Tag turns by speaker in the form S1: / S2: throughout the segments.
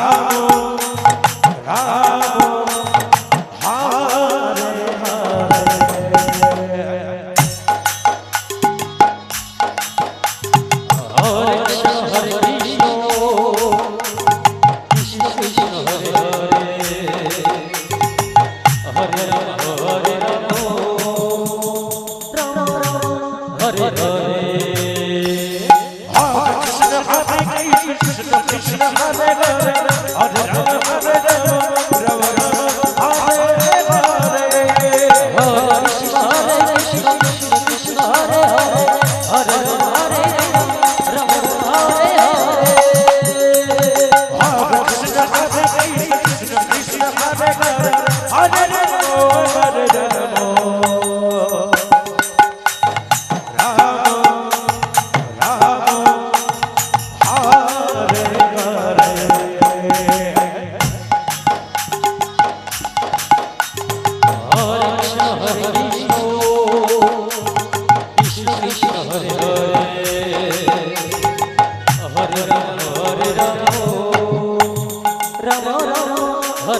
S1: ભાગો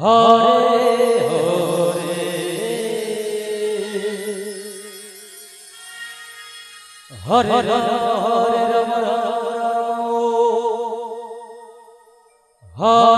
S1: হরে হরে হরে হরে রাম রাম রাম হরে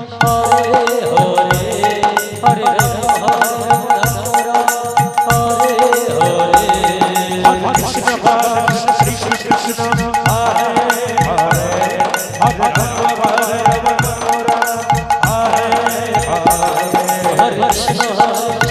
S1: हर हर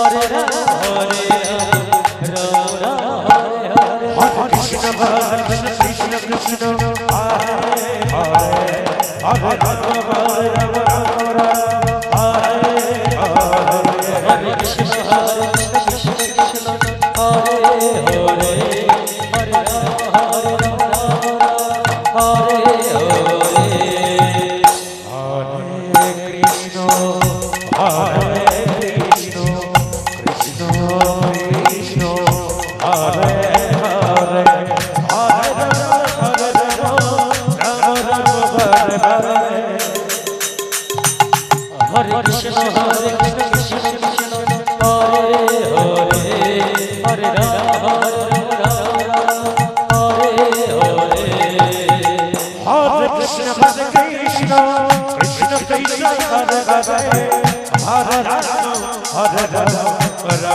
S1: হরে হরে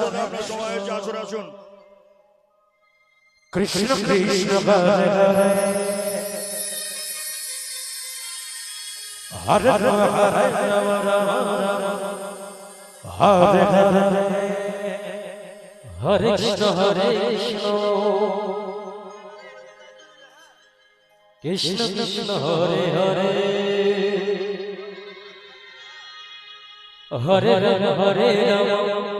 S2: আন্দোলনে আমরা সময় হয়েছে আসুন আসুন কৃষ্ণ কৃষ্ণ হর হর হর হরে কৃষ্ণ হরে কৃষ্ণ কৃষ্ণ কৃষ্ণ হরে হরে হরে রাম হরে রাম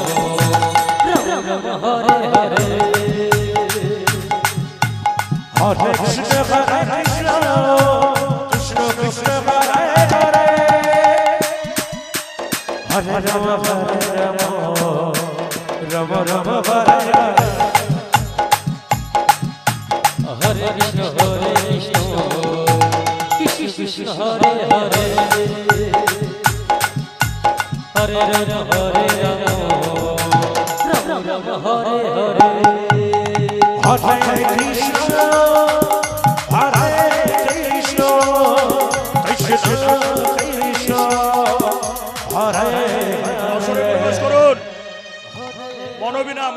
S2: হরে রাম হরে রাম রাম রাম হরে হরে হরে কৃষ্ণ হরে কৃষ্ণ মনোবিনা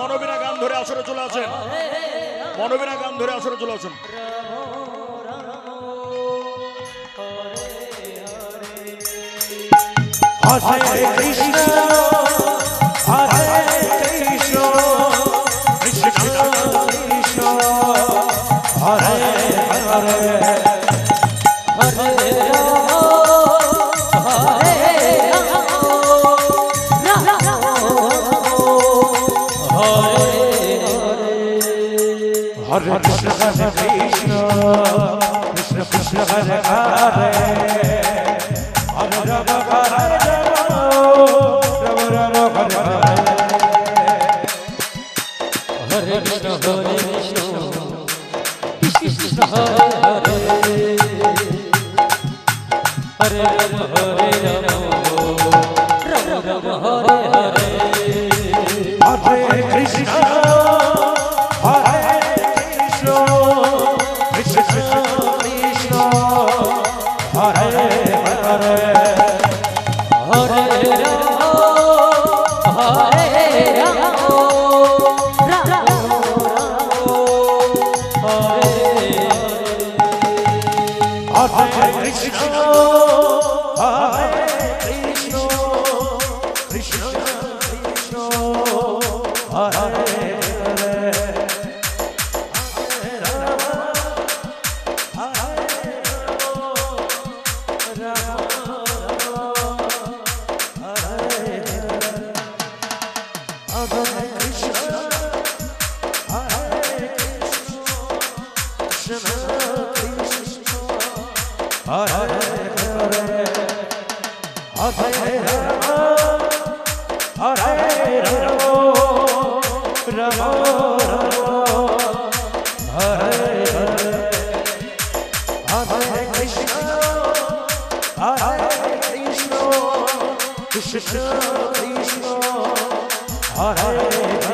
S2: মনোবিনা গান ধরে আসরে চলে আসেন মনোবিনা গান ধরে আসরে চলে আসুন Hare কৃষ্ণ হরে Krishna Krishna Krishna Hare Hare हरे राम কৃষ্ণ কৃষ্ণ হরে